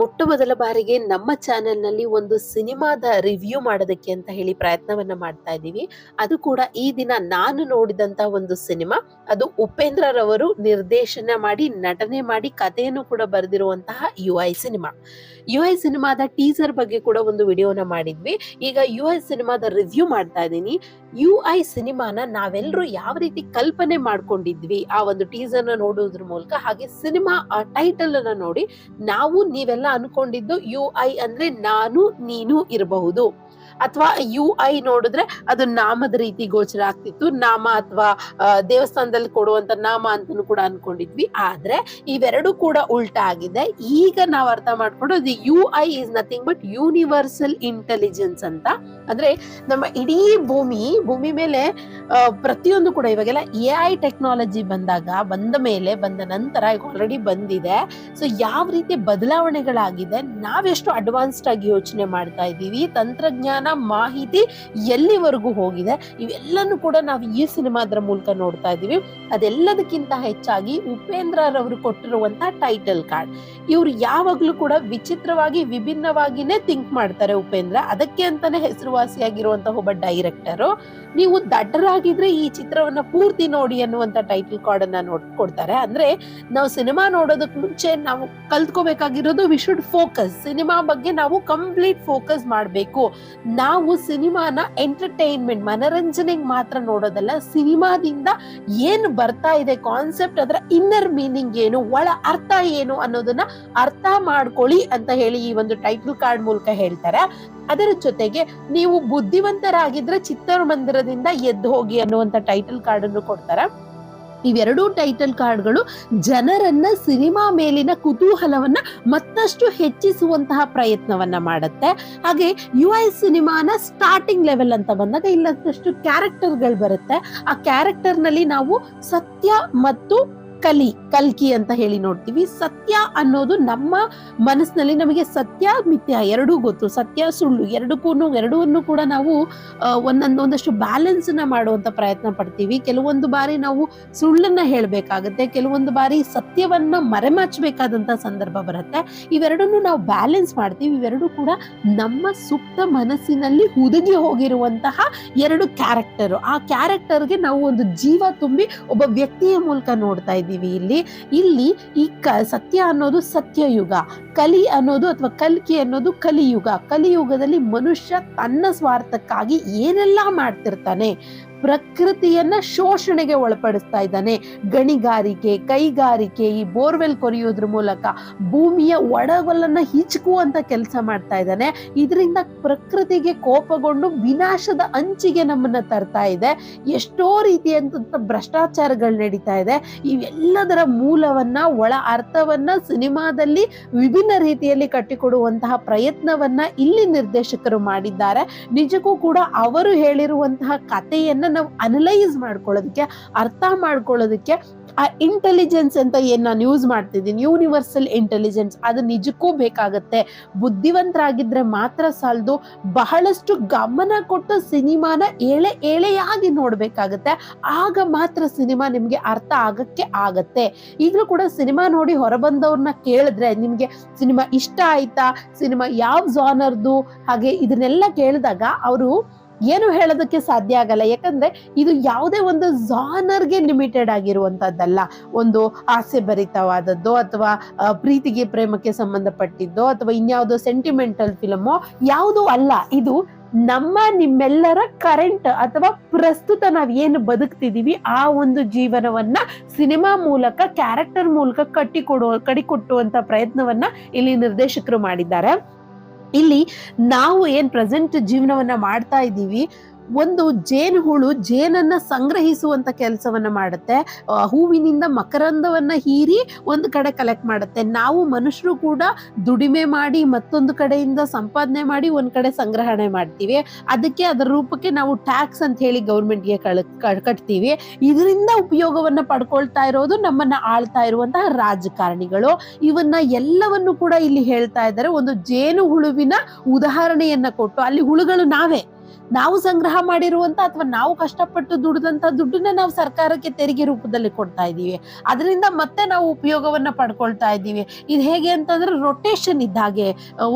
ಮೊಟ್ಟ ಮೊದಲ ಬಾರಿಗೆ ನಮ್ಮ ಚಾನೆಲ್ನಲ್ಲಿ ಒಂದು ಸಿನಿಮಾದ ರಿವ್ಯೂ ಮಾಡೋದಕ್ಕೆ ಅಂತ ಹೇಳಿ ಪ್ರಯತ್ನವನ್ನ ಮಾಡ್ತಾ ಇದ್ದೀವಿ. ಅದು ಕೂಡ ಈ ದಿನ ನಾನು ನೋಡಿದಂತ ಒಂದು ಸಿನಿಮಾ. ಅದು ಉಪೇಂದ್ರ ರವರು ನಿರ್ದೇಶನ ಮಾಡಿ, ನಟನೆ ಮಾಡಿ, ಕಥೆಯನ್ನು ಕೂಡ ಬರೆದಿರುವಂತಹ U I cinema. U I ಸಿನಿಮಾದ ಟೀಸರ್ ಬಗ್ಗೆ ಕೂಡ ಒಂದು ವಿಡಿಯೋನ ಮಾಡಿದ್ವಿ. ಈಗ ಯು ಐ ಸಿನಿಮಾದ ರಿವ್ಯೂ ಮಾಡ್ತಾ ಇದ್ದೀನಿ. ಯು ಐ ಸಿನಿಮಾನ ನಾವೆಲ್ಲರೂ ಯಾವ ರೀತಿ ಕಲ್ಪನೆ ಮಾಡ್ಕೊಂಡಿದ್ವಿ ಆ ಒಂದು ಟೀಸರ್ನ ನೋಡುವುದ್ರ ಮೂಲಕ, ಹಾಗೆ ಸಿನಿಮಾ ಆ ಟೈಟಲ್ ಅನ್ನ ನೋಡಿ ನಾವು ನೀವೆಲ್ಲ ಅನ್ಕೊಂಡಿದ್ದು ಯು ಐ ಅಂದ್ರೆ ನಾನು ನೀನು ಇರಬಹುದು. ಅಥವಾ ಯು ಐ ನೋಡಿದ್ರೆ ಅದು ನಾಮದ ರೀತಿ ಗೋಚರ ಆಗ್ತಿತ್ತು. ನಾಮ ಅಥವಾ ದೇವಸ್ಥಾನದಲ್ಲಿ ಕೊಡುವಂತ ನಾಮ ಅಂತಾನು ಕೂಡ ಅನ್ಕೊಂಡಿದ್ವಿ. ಆದ್ರೆ ಇವೆರಡು ಕೂಡ ಉಲ್ಟಾ ಆಗಿದೆ. ಈಗ ನಾವು ಅರ್ಥ ಮಾಡ್ಕೊಂಡು U I is nothing but universal intelligence ಅಂತ. ಅಂದ್ರೆ ನಮ್ಮ ಇಡೀ ಭೂಮಿ ಭೂಮಿ ಮೇಲೆ ಪ್ರತಿಯೊಂದು ಕೂಡ ಇವಾಗೆಲ್ಲ ಎ ಐ ಟೆಕ್ನಾಲಜಿ ಬಂದಾಗ, ಬಂದ ಮೇಲೆ, ಬಂದ ನಂತರ ಈಗ ಆಲ್ರೆಡಿ ಬಂದಿದೆ. ಸೊ ಯಾವ ರೀತಿ ಬದಲಾವಣೆಗಳಾಗಿದೆ, ನಾವೆಷ್ಟು ಅಡ್ವಾನ್ಸ್ಡ್ ಆಗಿ ಯೋಚನೆ ಮಾಡ್ತಾ ಇದ್ದೀವಿ, ತಂತ್ರಜ್ಞಾನ ಮಾಹಿತಿ ಎಲ್ಲಿವರೆಗೂ ಹೋಗಿದೆ? ಇವೆಲ್ಲನೂ ಕೂಡ ನಾವು ಈ ಸಿನಿಮಾದ್ರ ಮೂಲಕ ನೋಡ್ತಾ ಇದ್ದೀವಿ. ಅದೆಲ್ಲದಕ್ಕಿಂತ ಹೆಚ್ಚಾಗಿ ಉಪೇಂದ್ರ ರವರು ಕೊಟ್ಟಿರುವಂತಹ ಟೈಟಲ್ ಕಾರ್ಡ್ ಇವ್ರು ಯಾವಾಗ್ಲೂ ಕೂಡ ವಿಚಿತ್ರವಾಗಿ, ವಿಭಿನ್ನವಾಗಿನೇ ಥಿಂಕ್ ಮಾಡ್ತಾರೆ ಉಪೇಂದ್ರ. ಅದಕ್ಕೆ ಅಂತಾನೆ ಹೆಸರುವಾಸಿಯಾಗಿರುವಂತಹ ಒಬ್ಬ ಡೈರೆಕ್ಟರು ನೀವು ದಡ್ಡರಾಗಿದ್ರೆ ಈ ಚಿತ್ರವನ್ನ ಪೂರ್ತಿ ನೋಡಿ ಅನ್ನುವಂತ ಟೈಟಲ್ ಕಾರ್ಡ್ ಅನ್ನ ನೋಡ್, ಕೊಡ್ತಾರೆ. ಅಂದ್ರೆ ನಾವು ಸಿನಿಮಾ ನೋಡೋದಕ್ ಮುಂಚೆ ನಾವು ಕಲ್ತ್ಕೋಬೇಕಾಗಿರೋದು ವಿ ಶುಡ್ ಫೋಕಸ್ ಸಿನಿಮಾ ಬಗ್ಗೆ ನಾವು ಕಂಪ್ಲೀಟ್ ಫೋಕಸ್ ಮಾಡಬೇಕು. ನಾವು ಸಿನಿಮಾನ ಎಂಟರ್ಟೈನ್ಮೆಂಟ್ ಮನರಂಜನೆಗೆ ಮಾತ್ರ ನೋಡೋದಲ್ಲ, ಸಿನಿಮಾದಿಂದ ಏನು ಬರ್ತಾ ಇದೆ ಕಾನ್ಸೆಪ್ಟ್ ಅದರ ಇನ್ನರ್ ಮೀನಿಂಗ್ ಏನು, ಒಳ ಅರ್ಥ ಏನು ಅನ್ನೋದನ್ನ ಅರ್ಥ ಮಾಡ್ಕೊಳ್ಳಿ ಅಂತ ಹೇಳಿ ಈ ಒಂದು ಟೈಟಲ್ ಕಾರ್ಡ್ ಮೂಲಕ ಹೇಳ್ತಾರೆ. ಅದರ ಜೊತೆಗೆ ನೀವು ಬುದ್ಧಿವಂತರಾಗಿದ್ರೆ ಚಿತ್ರಮಂದಿರದಿಂದ ಎದ್ದು ಹೋಗಿ ಅನ್ನುವಂತ ಟೈಟಲ್ ಕಾರ್ಡ್ ಅನ್ನು ಕೊಡ್ತಾರೆ. ಇವೆರಡೂ ಟೈಟಲ್ ಕಾರ್ಡ್ಗಳು ಜನರನ್ನ ಸಿನಿಮಾ ಮೇಲಿನ ಕುತೂಹಲವನ್ನ ಮತ್ತಷ್ಟು ಹೆಚ್ಚಿಸುವಂತಹ ಪ್ರಯತ್ನವನ್ನ ಮಾಡುತ್ತೆ. ಹಾಗೆ ಯು ಐ ಸಿನಿಮಾನ ಸ್ಟಾರ್ಟಿಂಗ್ ಲೆವೆಲ್ ಅಂತ ಬಂದಾಗ ಇಲ್ಲದಷ್ಟು ಕ್ಯಾರೆಕ್ಟರ್ಗಳು ಬರುತ್ತೆ. ಆ ಕ್ಯಾರೆಕ್ಟರ್ನಲ್ಲಿ ನಾವು ಸತ್ಯ ಮತ್ತು ಕಲಿ, ಕಲ್ಕಿ ಅಂತ ಹೇಳಿ ನೋಡ್ತೀವಿ. ಸತ್ಯ ಅನ್ನೋದು ನಮ್ಮ ಮನಸ್ಸಿನಲ್ಲಿ ನಮಗೆ ಸತ್ಯ ಮಿಥ್ಯ ಎರಡೂ ಗೊತ್ತು. ಸತ್ಯ, ಸುಳ್ಳು ಎರಡಕ್ಕೂ ಎರಡೂ ಕೂಡ ನಾವು ಒಂದೊಂದು, ಒಂದಷ್ಟು ಬ್ಯಾಲೆನ್ಸ್ನ ಮಾಡುವಂತ ಪ್ರಯತ್ನ ಪಡ್ತೀವಿ. ಕೆಲವೊಂದು ಬಾರಿ ನಾವು ಸುಳ್ಳನ್ನ ಹೇಳಬೇಕಾಗುತ್ತೆ. ಕೆಲವೊಂದು ಬಾರಿ ಸತ್ಯವನ್ನ ಮರೆಮಾಚಬೇಕಾದಂತ ಸಂದರ್ಭ ಬರುತ್ತೆ. ಇವೆರಡನ್ನು ನಾವು ಬ್ಯಾಲೆನ್ಸ್ ಮಾಡ್ತೀವಿ. ಇವೆರಡು ಕೂಡ ನಮ್ಮ ಸುಪ್ತ ಮನಸ್ಸಿನಲ್ಲಿ ಹುದುಗಿ ಹೋಗಿರುವಂತಹ ಎರಡು ಕ್ಯಾರೆಕ್ಟರ್ ಆ ಕ್ಯಾರೆಕ್ಟರ್ಗೆ ನಾವು ಒಂದು ಜೀವ ತುಂಬಿ ಒಬ್ಬ ವ್ಯಕ್ತಿಯ ಮೂಲಕ ನೋಡ್ತಾ ಇದ್ದೀವಿ. ಇಲ್ಲಿ. ಇಲ್ಲಿ ಈ ಕ ಸತ್ಯ ಅನ್ನೋದು ಸತ್ಯಯುಗ. ಕಲಿ ಅನ್ನೋದು ಅಥವಾ ಕಲ್ಕಿ ಅನ್ನೋದು ಕಲಿಯುಗ. ಕಲಿಯುಗದಲ್ಲಿ ಮನುಷ್ಯ ತನ್ನ ಸ್ವಾರ್ಥಕ್ಕಾಗಿ ಏನೆಲ್ಲ ಮಾಡ್ತಿರ್ತಾನೆ. ಪ್ರಕೃತಿಯನ್ನ ಶೋಷಣೆಗೆ ಒಳಪಡಿಸ್ತಾ ಇದ್ದಾನೆ. ಗಣಿಗಾರಿಕೆ, ಕೈಗಾರಿಕೆ, ಈ ಬೋರ್ವೆಲ್ ಕೊರೆಯೋದ್ರ ಮೂಲಕ ಭೂಮಿಯ ಒಡಗಲನ್ನ ಹಿಚುಕುವಂತ ಕೆಲಸ ಮಾಡ್ತಾ ಇದ್ದಾನೆ. ಇದರಿಂದ ಪ್ರಕೃತಿಗೆ ಕೋಪಗೊಂಡು ವಿನಾಶದ ಅಂಚಿಗೆ ನಮ್ಮನ್ನ ತರ್ತಾ ಇದೆ. ಎಷ್ಟೋ ರೀತಿಯಂತ ಭ್ರಷ್ಟಾಚಾರಗಳು ನಡೀತಾ ಇದೆ. ಇವೆಲ್ಲದರ ಮೂಲವನ್ನ, ಒಳ ಅರ್ಥವನ್ನ, ಸಿನಿಮಾದಲ್ಲಿ ವಿಭಿನ್ನ ರೀತಿಯಲ್ಲಿ ಕಟ್ಟಿಕೊಡುವಂತಹ ಪ್ರಯತ್ನವನ್ನ ಇಲ್ಲಿ ನಿರ್ದೇಶಕರು ಮಾಡಿದ್ದಾರೆ. ನಿಜಕ್ಕೂ ಕೂಡ ಅವರು ಹೇಳಿರುವಂತಹ ಕಥೆಯನ್ನ ನಾವು ಅನಲೈಸ್ ಮಾಡ್ಕೊಳ್ಳೋದಕ್ಕೆ, ಅರ್ಥ ಮಾಡ್ಕೊಳ್ಳೋದಕ್ಕೆ ಆ ಇಂಟೆಲಿಜೆನ್ಸ್ ಅಂತ ಏನು ನಾನು ಯೂಸ್ ಮಾಡ್ತಿದ್ದೀನಿ ಯೂನಿವರ್ಸಲ್ ಇಂಟೆಲಿಜೆನ್ಸ್ ಅದು ನಿಜಕ್ಕೂ ಬೇಕಾಗತ್ತೆ. ಬುದ್ಧಿವಂತರಾಗಿದ್ರೆ ಮಾತ್ರ ಸಾಲದು. ಬಹಳಷ್ಟು ಗಮನ ಕೊಟ್ಟು ಸಿನಿಮಾನ ಏಳೆ ಏಳೆಯಾಗಿ ನೋಡ್ಬೇಕಾಗತ್ತೆ. ಆಗ ಮಾತ್ರ ಸಿನಿಮಾ ನಿಮ್ಗೆ ಅರ್ಥ ಆಗಕ್ಕೆ ಆಗತ್ತೆ. ಈಗಲೂ ಕೂಡ ಸಿನಿಮಾ ನೋಡಿ ಹೊರಬಂದವ್ರನ್ನ ಕೇಳಿದ್ರೆ ನಿಮ್ಗೆ ಸಿನಿಮಾ ಇಷ್ಟ ಆಯ್ತಾ? ಸಿನಿಮಾ ಯಾವ ಜಾನರ್ದು ಹಾಗೆ ಇದನ್ನೆಲ್ಲ ಕೇಳಿದಾಗ ಅವರು ಏನು ಹೇಳೋದಕ್ಕೆ ಸಾಧ್ಯ ಆಗಲ್ಲ. ಯಾಕಂದ್ರೆ ಇದು ಯಾವುದೇ ಒಂದು ಜಾನರ್ಗೆ ಲಿಮಿಟೆಡ್ ಆಗಿರುವಂತದ್ದಲ್ಲ. ಒಂದು ಆಸೆ ಭರಿತವಾದದ್ದು ಅಥವಾ ಪ್ರೀತಿಗೆ ಪ್ರೇಮಕ್ಕೆ ಸಂಬಂಧಪಟ್ಟಿದ್ದೋ ಅಥವಾ ಇನ್ಯಾವುದೋ ಸೆಂಟಿಮೆಂಟಲ್ ಫಿಲಮೋ ಯಾವುದೂ ಅಲ್ಲ. ಇದು ನಮ್ಮ, ನಿಮ್ಮೆಲ್ಲರ ಕರೆಂಟ್ ಅಥವಾ ಪ್ರಸ್ತುತ ನಾವು ಏನು ಬದುಕ್ತಿದೀವಿ ಆ ಒಂದು ಜೀವನವನ್ನ ಸಿನಿಮಾ ಮೂಲಕ ಕ್ಯಾರೆಕ್ಟರ್ ಮೂಲಕ ಕಟ್ಟಿಕೊಡುವ ಕಡಿಕೊಟ್ಟುವಂತ ಪ್ರಯತ್ನವನ್ನ ಇಲ್ಲಿ ನಿರ್ದೇಶಕರು ಮಾಡಿದ್ದಾರೆ. ಇಲ್ಲಿ ನಾವು ಏನ್ ಪ್ರೆಸೆಂಟ್ ಜೀವನವನ್ನ ಮಾಡ್ತಾ ಇದ್ದೀವಿ ಒಂದು ಜೇನು ಹುಳು ಜೇನನ್ನ ಸಂಗ್ರಹಿಸುವಂತ ಕೆಲಸವನ್ನ ಮಾಡುತ್ತೆ. ಹೂವಿನಿಂದ ಮಕರಂದವನ್ನ ಹೀರಿ ಒಂದು ಕಡೆ ಕಲೆಕ್ಟ್ ಮಾಡುತ್ತೆ. ನಾವು ಮನುಷ್ಯರು ಕೂಡ ದುಡಿಮೆ ಮಾಡಿ ಮತ್ತೊಂದು ಕಡೆಯಿಂದ ಸಂಪಾದನೆ ಮಾಡಿ ಒಂದ್ ಕಡೆ ಸಂಗ್ರಹಣೆ ಮಾಡ್ತೀವಿ. ಅದಕ್ಕೆ ಅದರ ರೂಪಕ್ಕೆ ನಾವು ಟ್ಯಾಕ್ಸ್ ಅಂತ ಹೇಳಿ ಗೌರ್ಮೆಂಟ್ಗೆ ಕಟ್ತೀವಿ. ಇದರಿಂದ ಉಪಯೋಗವನ್ನ ಪಡ್ಕೊಳ್ತಾ ಇರೋದು ನಮ್ಮನ್ನ ಆಳ್ತಾ ಇರುವಂತಹ ರಾಜಕಾರಣಿಗಳು. ಇವನ್ನ ಎಲ್ಲವನ್ನು ಕೂಡ ಇಲ್ಲಿ ಹೇಳ್ತಾ ಇದ್ದಾರೆ. ಒಂದು ಜೇನು ಹುಳುವಿನ ಉದಾಹರಣೆಯನ್ನ ಕೊಟ್ಟು, ಅಲ್ಲಿ ಹುಳುಗಳು ನಾವೇ. ನಾವು ಸಂಗ್ರಹ ಮಾಡಿರುವಂತ ಅಥವಾ ನಾವು ಕಷ್ಟಪಟ್ಟು ದುಡಿದಂತ ದುಡ್ಡನ್ನ ನಾವು ಸರ್ಕಾರಕ್ಕೆ ತೆರಿಗೆ ರೂಪದಲ್ಲಿ ಕೊಡ್ತಾ ಇದ್ದೀವಿ. ಅದರಿಂದ ಮತ್ತೆ ನಾವು ಉಪಯೋಗವನ್ನ ಪಡ್ಕೊಳ್ತಾ ಇದ್ದೀವಿ. ಇದು ಹೇಗೆ ಅಂತಂದ್ರೆ ರೊಟೇಷನ್ ಇದ್ದ ಹಾಗೆ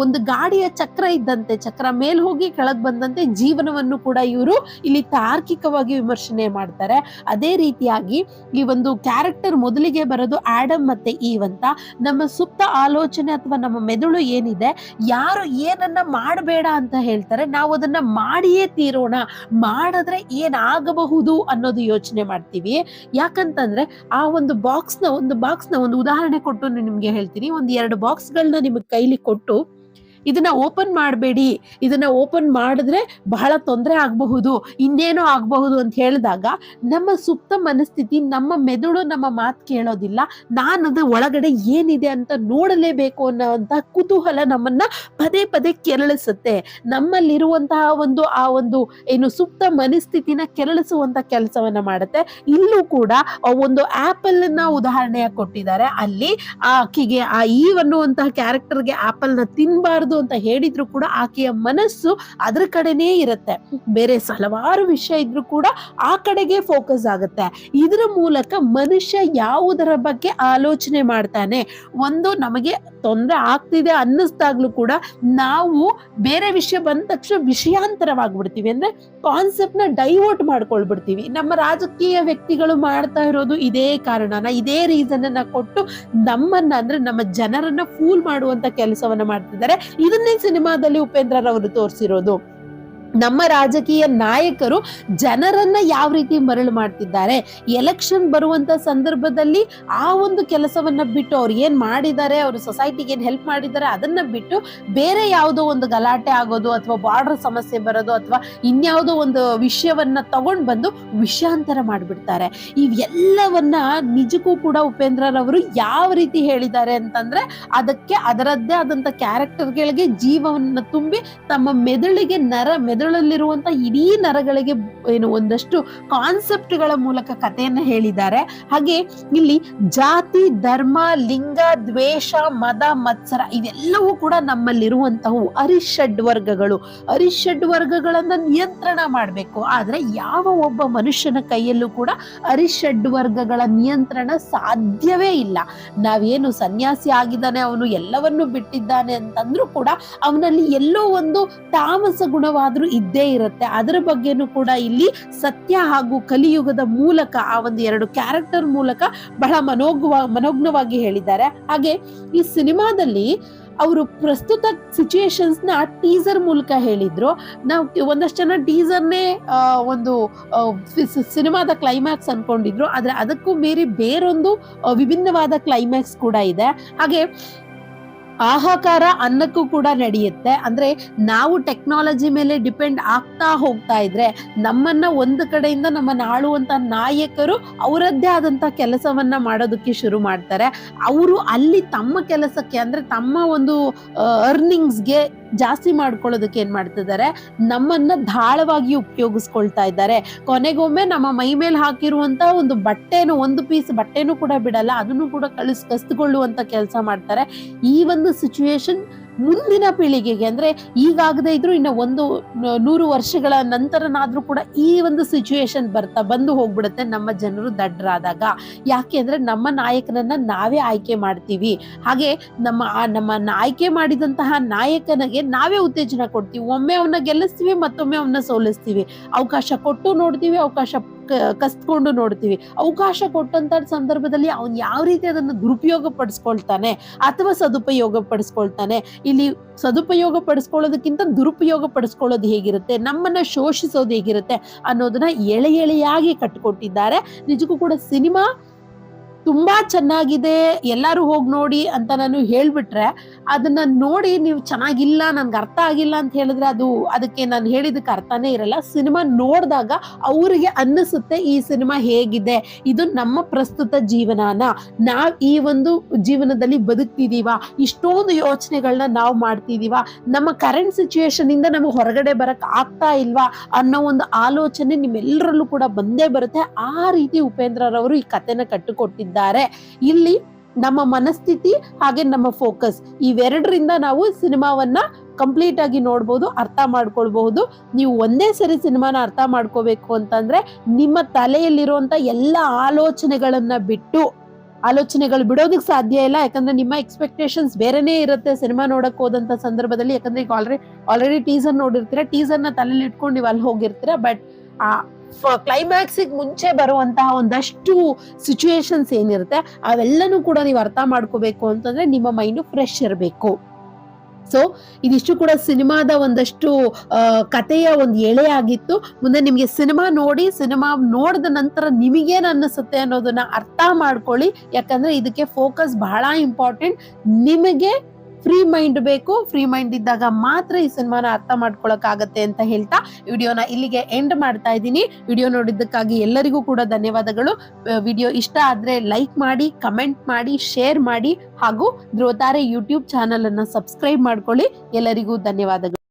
ಒಂದು ಗಾಡಿಯ ಚಕ್ರ ಇದ್ದಂತೆ, ಚಕ್ರ ಮೇಲ್ ಹೋಗಿ ಕೆಳಗ್ ಬಂದಂತೆ ಜೀವನವನ್ನು ಕೂಡ ಇವರು ಇಲ್ಲಿ ತಾರ್ಕಿಕವಾಗಿ ವಿಮರ್ಶನೆ ಮಾಡ್ತಾರೆ. ಅದೇ ರೀತಿಯಾಗಿ ಈ ಒಂದು ಕ್ಯಾರೆಕ್ಟರ್ ಮೊದಲಿಗೆ ಬರೋದು ಆಡಮ್ ಮತ್ತೆ ಈವ್ ಅಂತ. ನಮ್ಮ ಸುಪ್ತ ಆಲೋಚನೆ ಅಥವಾ ನಮ್ಮ ಮೆದುಳು ಏನಿದೆ, ಯಾರು ಏನನ್ನ ಮಾಡಬೇಡ ಅಂತ ಹೇಳ್ತಾರೆ, ನಾವು ಅದನ್ನ ಮಾಡಿಯೇ ತೀರೋಣ ಮಾಡಿದ್ರೆ ಏನಾಗಬಹುದು ಅನ್ನೋದು ಯೋಚನೆ ಮಾಡ್ತೀವಿ. ಯಾಕಂತಂದ್ರೆ ಆ ಒಂದು ಬಾಕ್ಸ್ನ ಒಂದು ಬಾಕ್ಸ್ನ ಒಂದು ಉದಾಹರಣೆ ಕೊಟ್ಟು ನಿಮ್ಗೆ ಹೇಳ್ತೀನಿ. ಒಂದು ಎರಡು ಬಾಕ್ಸ್ಗಳನ್ನ ನಿಮಗೆ ಕೈಲಿ ಕೊಟ್ಟು ಇದನ್ನ ಓಪನ್ ಮಾಡಬೇಡಿ. ಇದನ್ನ ಓಪನ್ ಮಾಡಿದ್ರೆ ಬಹಳ ತೊಂದರೆ ಆಗಬಹುದು. ಇನ್ನೇನೋ ಆಗಬಹುದು ಅಂತ ಹೇಳಿದಾಗ ನಮ್ಮ ಸುಪ್ತ ಮನಸ್ಥಿತಿ, ನಮ್ಮ ಮೆದುಳು ನಮ್ಮ ಮಾತು ಕೇಳೋದಿಲ್ಲ. ನಾನು ಅದ್ರ ಒಳಗಡೆ ಏನಿದೆ ಅಂತ ನೋಡಲೇಬೇಕು ಅನ್ನೋವಂತ ಕುತೂಹಲ ನಮ್ಮನ್ನ ಪದೇ ಪದೇ ಕೆರಳಿಸುತ್ತೆ. ನಮ್ಮಲ್ಲಿರುವಂತಹ ಒಂದು ಆ ಒಂದು ಏನು ಸುಪ್ತ ಮನಸ್ಥಿತಿನ ಕೆರಳಿಸುವಂತ ಕೆಲಸವನ್ನ ಮಾಡುತ್ತೆ. ಇಲ್ಲೂ ಕೂಡ ಒಂದು ಆಪಲ್ನ ಉದಾಹರಣೆಯಾಗಿ ಕೊಟ್ಟಿದ್ದಾರೆ. ಅಲ್ಲಿ ಆ ಆಕೆಗೆ ಆ ಈ ಅನ್ನುವಂತಹ ಕ್ಯಾರೆಕ್ಟರ್ಗೆ ಆಪಲ್ನ ಅಂತ ಹೇಳಿದ್ರು ಕೂಡ ಆಕೆಯ ಮನಸ್ಸು ಅದ್ರ ಕಡೆನೇ ಇರುತ್ತೆ. ಬೇರೆ ಹಲವಾರು ವಿಷಯ ಇದ್ರೂ ಕೂಡ ಆ ಕಡೆಗೆ ಫೋಕಸ್ ಆಗುತ್ತೆ. ಇದರ ಮೂಲಕ ಮನುಷ್ಯ ಯಾವುದರ ಬಗ್ಗೆ ಆಲೋಚನೆ ಮಾಡ್ತಾನೆ? ಒಂದು ನಮಗೆ ತೊಂದರೆ ಆಗ್ತಿದೆ ಅನ್ನಿಸ್ದಾಗ್ಲೂ ಕೂಡ ನಾವು ಬೇರೆ ವಿಷಯ ಬಂದ ತಕ್ಷಣ ವಿಷಯಾಂತರವಾಗ್ಬಿಡ್ತೀವಿ. ಅಂದ್ರೆ ಕಾನ್ಸೆಪ್ಟ್ನ ಡೈವರ್ಟ್ ಮಾಡ್ಕೊಳ್ಬಿಡ್ತೀವಿ. ನಮ್ಮ ರಾಜಕೀಯ ವ್ಯಕ್ತಿಗಳು ಮಾಡ್ತಾ ಇರೋದು ಇದೇ ಕಾರಣನ, ಇದೇ ರೀಸನ್ ಅನ್ನ ಕೊಟ್ಟು ನಮ್ಮನ್ನ ಅಂದ್ರೆ ನಮ್ಮ ಜನರನ್ನ ಫೂಲ್ ಮಾಡುವಂತ ಕೆಲಸವನ್ನ ಮಾಡ್ತಿದ್ದಾರೆ. ಇದನ್ನೇ ಸಿನಿಮಾದಲ್ಲಿ ಉಪೇಂದ್ರರವರು ತೋರಿಸಿರೋದು. ನಮ್ಮ ರಾಜಕೀಯ ನಾಯಕರು ಜನರನ್ನ ಯಾವ ರೀತಿ ಮರಳು ಮಾಡ್ತಿದ್ದಾರೆ? ಎಲೆಕ್ಷನ್ ಬರುವಂತ ಸಂದರ್ಭದಲ್ಲಿ ಆ ಒಂದು ಕೆಲಸವನ್ನ ಬಿಟ್ಟು ಅವ್ರು ಏನ್ ಮಾಡಿದ್ದಾರೆ, ಅವರು ಸೊಸೈಟಿಗೆ ಏನ್ ಹೆಲ್ಪ್ ಮಾಡಿದ್ದಾರೆ ಅದನ್ನ ಬಿಟ್ಟು ಬೇರೆ ಯಾವುದೋ ಒಂದು ಗಲಾಟೆ ಆಗೋದು ಅಥವಾ ಬಾರ್ಡರ್ ಸಮಸ್ಯೆ ಬರೋದು ಅಥವಾ ಇನ್ಯಾವುದೋ ಒಂದು ವಿಷಯವನ್ನ ತಗೊಂಡ್ ಬಂದು ವಿಷಯಾಂತರ ಮಾಡ್ಬಿಡ್ತಾರೆ. ಇವೆಲ್ಲವನ್ನ ನಿಜಕ್ಕೂ ಕೂಡ ಉಪೇಂದ್ರರವರು ಯಾವ ರೀತಿ ಹೇಳಿದ್ದಾರೆ ಅಂತಂದ್ರೆ ಅದಕ್ಕೆ ಅದರದ್ದೇ ಆದಂತ ಕ್ಯಾರೆಕ್ಟರ್ಗಳಿಗೆ ಜೀವವನ್ನ ತುಂಬಿ ತಮ್ಮ ಮೆದುಳಿಗೆ ನರ ಮೆದುಳಲ್ಲಿರುವಂತ ಇಡೀ ನರಗಳಿಗೆ ಏನು ಒಂದಷ್ಟು ಕಾನ್ಸೆಪ್ಟ್ಗಳ ಮೂಲಕ ಕಥೆಯನ್ನು ಹೇಳಿದ್ದಾರೆ. ಹಾಗೆ ಇಲ್ಲಿ ಜಾತಿ, ಧರ್ಮ, ಲಿಂಗ, ದ್ವೇಷ, ಮದ, ಮತ್ಸರ ಇವೆಲ್ಲವೂ ಕೂಡ ನಮ್ಮಲ್ಲಿರುವಂತಹವು ಅರಿಷಡ್ ವರ್ಗಗಳು. ಅರಿಷಡ್ ವರ್ಗಗಳನ್ನ ನಿಯಂತ್ರಣ ಮಾಡಬೇಕು. ಆದ್ರೆ ಯಾವ ಒಬ್ಬ ಮನುಷ್ಯನ ಕೈಯಲ್ಲೂ ಕೂಡ ಅರಿಷಡ್ ವರ್ಗಗಳ ನಿಯಂತ್ರಣ ಸಾಧ್ಯವೇ ಇಲ್ಲ. ನಾವೇನು ಸನ್ಯಾಸಿ ಆಗಿದ್ದಾನೆ, ಅವನು ಎಲ್ಲವನ್ನು ಬಿಟ್ಟಿದ್ದಾನೆ ಅಂತಂದ್ರೂ ಕೂಡ ಅವನಲ್ಲಿ ಎಲ್ಲೋ ಒಂದು ತಾಮಸ ಗುಣವಾದ್ರೂ ಇದ್ದೇ ಇರುತ್ತೆ. ಅದರ ಬಗ್ಗೆನೂ ಕೂಡ ಇಲ್ಲಿ ಸತ್ಯ ಹಾಗೂ ಕಲಿಯುಗದ ಮೂಲಕ ಆ ಒಂದು ಎರಡು ಕ್ಯಾರೆಕ್ಟರ್ ಮೂಲಕ ಬಹಳ ಮನೋಗ್ವ ಮನೋಜ್ಞವಾಗಿ ಹೇಳಿದ್ದಾರೆ. ಹಾಗೆ ಈ ಸಿನಿಮಾದಲ್ಲಿ ಅವರು ಪ್ರಸ್ತುತ ಸಿಚುಯೇಷನ್ಸ್ನ ಟೀಸರ್ ಮೂಲಕ ಹೇಳಿದ್ರು. ನಾವು ಒಂದಷ್ಟು ಜನ ಟೀಸರ್ನೇ ಒಂದು ಸಿನಿಮಾದ ಕ್ಲೈಮ್ಯಾಕ್ಸ್ ಅನ್ಕೊಂಡಿದ್ರು. ಆದ್ರೆ ಅದಕ್ಕೂ ಮೇರಿ ಬೇರೊಂದು ವಿಭಿನ್ನವಾದ ಕ್ಲೈಮ್ಯಾಕ್ಸ್ ಕೂಡ ಇದೆ. ಹಾಗೆ ಆಹಾಕಾರ ಅನ್ನಕ್ಕೂ ಕೂಡ ನಡೆಯುತ್ತೆ. ಅಂದ್ರೆ ನಾವು ಟೆಕ್ನಾಲಜಿ ಮೇಲೆ ಡಿಪೆಂಡ್ ಆಗ್ತಾ ಹೋಗ್ತಾ ಇದ್ರೆ ನಮ್ಮನ್ನ ಒಂದು ಕಡೆಯಿಂದ ನಮ್ಮ ಆಳುವಂತ ನಾಯಕರು ಅವರದ್ದೇ ಆದಂತ ಕೆಲಸವನ್ನ ಮಾಡೋದಕ್ಕೆ ಶುರು ಮಾಡ್ತಾರೆ. ಅವರು ಅಲ್ಲಿ ತಮ್ಮ ಕೆಲಸಕ್ಕೆ ಅಂದ್ರೆ ತಮ್ಮ ಒಂದು ಅರ್ನಿಂಗ್ಸ್ಗೆ ಜಾಸ್ತಿ ಮಾಡ್ಕೊಳ್ಳೋದಕ್ಕೆ ಏನ್ ಮಾಡ್ತಿದ್ದಾರೆ? ನಮ್ಮನ್ನ ಧಾಳವಾಗಿ ಉಪಯೋಗಿಸ್ಕೊಳ್ತಾ ಇದ್ದಾರೆ. ಕೊನೆಗೊಮ್ಮೆ ನಮ್ಮ ಮೈ ಮೇಲೆ ಹಾಕಿರುವಂತ ಒಂದು ಬಟ್ಟೆನು, ಒಂದು ಪೀಸ್ ಬಟ್ಟೆನೂ ಕೂಡ ಬಿಡಲ್ಲ. ಅದನ್ನು ಕೂಡ ಕಳಿಸ್ ಕಸ್ದುಕೊಳ್ಳುವಂತ ಕೆಲಸ ಮಾಡ್ತಾರೆ. ಈ ಒಂದು ಸಿಚುವೇಶನ್ ಮುಂದಿನ ಪೀಳಿಗೆಗೆ, ಅಂದ್ರೆ ಈಗಾಗದೇ ಇದ್ರು ಇನ್ನು ಒಂದು ನೂರು ವರ್ಷಗಳ ನಂತರನಾದ್ರೂ ಕೂಡ ಈ ಒಂದು ಸಿಚುವೇಶನ್ ಬರ್ತಾ ಬಂದು ಹೋಗ್ಬಿಡುತ್ತೆ ನಮ್ಮ ಜನರು ದಡ್ಡರಾದಾಗ ಯಾಕೆ ಅಂದ್ರೆ ನಮ್ಮ ನಾಯಕನನ್ನ ನಾವೇ ಆಯ್ಕೆ ಮಾಡ್ತೀವಿ. ಹಾಗೆ ನಮ್ಮ ನಮ್ಮ ಆಯ್ಕೆ ಮಾಡಿದಂತಹ ನಾಯಕನಿಗೆ ನಾವೇ ಉತ್ತೇಜನ ಕೊಡ್ತೀವಿ. ಒಮ್ಮೆ ಅವನ್ನ ಗೆಲ್ಲಿಸ್ತೀವಿ, ಮತ್ತೊಮ್ಮೆ ಅವನ್ನ ಸೋಲಿಸ್ತೀವಿ. ಅವಕಾಶ ಕೊಟ್ಟು ನೋಡ್ತೀವಿ, ಅವಕಾಶ ಕಸ್ಕೊಂಡು ನೋಡ್ತೀವಿ. ಅವಕಾಶ ಕೊಟ್ಟಂತ ಸಂದರ್ಭದಲ್ಲಿ ಅವನ್ ಯಾವ ರೀತಿ ಅದನ್ನು ದುರುಪಯೋಗ ಪಡಿಸ್ಕೊಳ್ತಾನೆ ಅಥವಾ ಸದುಪಯೋಗ ಪಡಿಸ್ಕೊಳ್ತಾನೆ ಇಲ್ಲಿ ಸದುಪಯೋಗ ಪಡಿಸ್ಕೊಳ್ಳೋದಕ್ಕಿಂತ ದುರುಪಯೋಗ ಪಡಿಸ್ಕೊಳ್ಳೋದು ಹೇಗಿರುತ್ತೆ? ನಮ್ಮನ್ನ ಶೋಷಿಸೋದು ಹೇಗಿರುತ್ತೆ ಅನ್ನೋದನ್ನ ಎಳೆ ಎಳೆಯಾಗಿ ಕಟ್ಟಿಕೊಟ್ಟಿದ್ದಾರೆ ನಿಜಕ್ಕೂ ಕೂಡ ಸಿನಿಮಾ ತುಂಬಾ ಚೆನ್ನಾಗಿದೆ, ಎಲ್ಲರೂ ಹೋಗಿ ನೋಡಿ ಅಂತ ನಾನು ಹೇಳ್ಬಿಟ್ರೆ ಅದನ್ನ ನೋಡಿ ನೀವು ಚೆನ್ನಾಗಿಲ್ಲ, ನನ್ಗೆ ಅರ್ಥ ಆಗಿಲ್ಲ ಅಂತ ಹೇಳಿದ್ರೆ ಅದು ಅದಕ್ಕೆ ನಾನು ಹೇಳಿದಕ್ಕೆ ಅರ್ಥನೇ ಇರಲ್ಲ. ಸಿನಿಮಾ ನೋಡಿದಾಗ ಅವರಿಗೆ ಅನ್ನಿಸುತ್ತೆ ಈ ಸಿನಿಮಾ ಹೇಗಿದೆ, ಇದು ನಮ್ಮ ಪ್ರಸ್ತುತ ಜೀವನಾನ, ನಾವ್ ಈ ಒಂದು ಜೀವನದಲ್ಲಿ ಬದುಕ್ತಿದೀವ, ಇಷ್ಟೊಂದು ಯೋಚನೆಗಳನ್ನ ನಾವು ಮಾಡ್ತಿದೀವ, ನಮ್ಮ ಕರೆಂಟ್ ಸಿಚುಯೇಷನ್ ಇಂದ ನಮಗೆ ಹೊರಗಡೆ ಬರಕ್ ಆಗ್ತಾ ಇಲ್ವಾ ಅನ್ನೋ ಒಂದು ಆಲೋಚನೆ ನಿಮ್ಮೆಲ್ಲರಲ್ಲೂ ಕೂಡ ಬಂದೇ ಬರುತ್ತೆ. ಆ ರೀತಿ ಉಪೇಂದ್ರರವರು ಈ ಕಥೆನ ಕಟ್ಟಿಕೊಟ್ಟಿದ್ದಾರೆ. ಇಲ್ಲಿ ನಮ್ಮ ಮನಸ್ಥಿತಿ ಹಾಗೆ ನಮ್ಮ ಫೋಕಸ್ ಇವೆರಡರಿಂದ ನಾವು ಸಿನಿಮಾವನ್ನ ಕಂಪ್ಲೀಟ್ ಆಗಿ ನೋಡ್ಬೋದು, ಅರ್ಥ ಮಾಡ್ಕೊಳ್ಬಹುದು. ನೀವು ಒಂದೇ ಸರಿ ಸಿನಿಮಾನ ಅರ್ಥ ಮಾಡ್ಕೋಬೇಕು ಅಂತಂದ್ರೆ ನಿಮ್ಮ ತಲೆಯಲ್ಲಿರುವಂತ ಎಲ್ಲ ಆಲೋಚನೆಗಳನ್ನ ಬಿಟ್ಟು, ಆಲೋಚನೆಗಳು ಬಿಡೋದಕ್ಕೆ ಸಾಧ್ಯ ಇಲ್ಲ. ಯಾಕಂದ್ರೆ ನಿಮ್ಮ ಎಕ್ಸ್ಪೆಕ್ಟೇಷನ್ಸ್ ಬೇರೆನೇ ಇರುತ್ತೆ ಸಿನಿಮಾ ನೋಡಕ್ ಹೋದಂತ ಸಂದರ್ಭದಲ್ಲಿ. ಯಾಕಂದ್ರೆ ಈಗ ಆಲ್ರೆಡಿ ಆಲ್ರೆಡಿ ಟೀಸರ್ ನೋಡಿರ್ತೀರಾ ಟೀಸರ್ನ ತಲೆಯಲ್ಲಿ ಇಟ್ಕೊಂಡು ನೀವು ಅಲ್ಲಿ ಹೋಗಿರ್ತೀರಾ. ಬಟ್ ಆ ಕ್ಲೈಮ್ಯಾಕ್ಸ್ ಮುಂಚೆ ಬರುವಂತಹ ಒಂದಷ್ಟು ಸಿಚುವೇಶನ್ಸ್ ಏನಿರುತ್ತೆ, ಅವೆಲ್ಲನೂ ಕೂಡ ನೀವು ಅರ್ಥ ಮಾಡ್ಕೋಬೇಕು ಅಂತಂದ್ರೆ ನಿಮ್ಮ ಮೈಂಡ್ ಫ್ರೆಶ್ ಇರಬೇಕು. ಸೊ ಇದಿಷ್ಟು ಕೂಡ ಸಿನಿಮಾದ ಒಂದಷ್ಟು ಕಥೆಯ ಒಂದು ಎಳೆ ಆಗಿತ್ತು. ಮುಂದೆ ನಿಮಗೆ ಸಿನಿಮಾ ನೋಡಿ, ಸಿನಿಮಾ ನೋಡಿದ ನಂತರ ನಿಮಗೇನು ಅನ್ನಿಸುತ್ತೆ ಅನ್ನೋದನ್ನ ಅರ್ಥ ಮಾಡ್ಕೊಳ್ಳಿ. ಯಾಕಂದ್ರೆ ಇದಕ್ಕೆ ಫೋಕಸ್ ಬಹಳ ಇಂಪಾರ್ಟೆಂಟ್ ನಿಮಗೆ ಫ್ರೀ ಮೈಂಡ್ ಬೇಕು, ಫ್ರೀ ಮೈಂಡ್ ಇದ್ದಾಗ ಮಾತ್ರ ಈ ಸಿನಿಮಾನ ಅರ್ಥ ಮಾಡ್ಕೊಳಕ್ ಆಗತ್ತೆ ಅಂತ ಹೇಳ್ತಾ ವಿಡಿಯೋನ ಇಲ್ಲಿಗೆ ಎಂಡ್ ಮಾಡ್ತಾ ಇದ್ದೀನಿ. ವಿಡಿಯೋ ನೋಡಿದ್ದಕ್ಕಾಗಿ ಎಲ್ಲರಿಗೂ ಕೂಡ ಧನ್ಯವಾದಗಳು. ವಿಡಿಯೋ ಇಷ್ಟ ಆದ್ರೆ ಲೈಕ್ ಮಾಡಿ, ಕಮೆಂಟ್ ಮಾಡಿ, ಶೇರ್ ಮಾಡಿ ಹಾಗೂ ಧ್ರುವತಾರೆ ಯೂಟ್ಯೂಬ್ ಚಾನಲ್ ಅನ್ನ ಸಬ್ಸ್ಕ್ರೈಬ್ ಮಾಡ್ಕೊಳ್ಳಿ. ಎಲ್ಲರಿಗೂ ಧನ್ಯವಾದಗಳು.